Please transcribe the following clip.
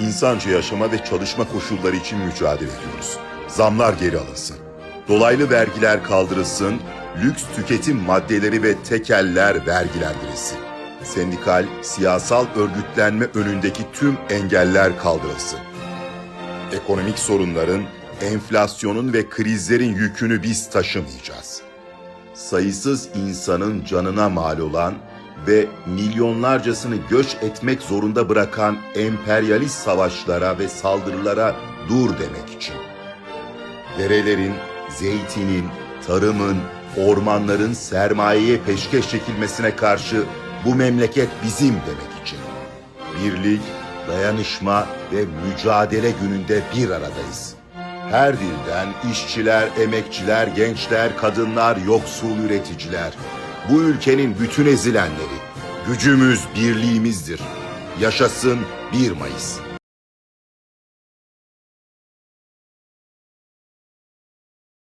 İnsanca yaşama ve çalışma koşulları için mücadele ediyoruz. Zamlar geri alınsın. Dolaylı vergiler kaldırılsın, lüks tüketim maddeleri ve tekeller vergilendirilsin. Sendikal, siyasal örgütlenme önündeki tüm engeller kaldırılsın. Ekonomik sorunların, enflasyonun ve krizlerin yükünü biz taşımayacağız. Sayısız insanın canına mal olan ve milyonlarcasını göç etmek zorunda bırakan emperyalist savaşlara ve saldırılara dur demek için. Derelerin, zeytinin, tarımın, ormanların sermayeye peşkeş çekilmesine karşı bu memleket bizim demek için. Birlik, dayanışma ve mücadele gününde bir aradayız. Her dilden işçiler, emekçiler, gençler, kadınlar, yoksul üreticiler, bu ülkenin bütün ezilenleri, gücümüz birliğimizdir. Yaşasın 1 Mayıs.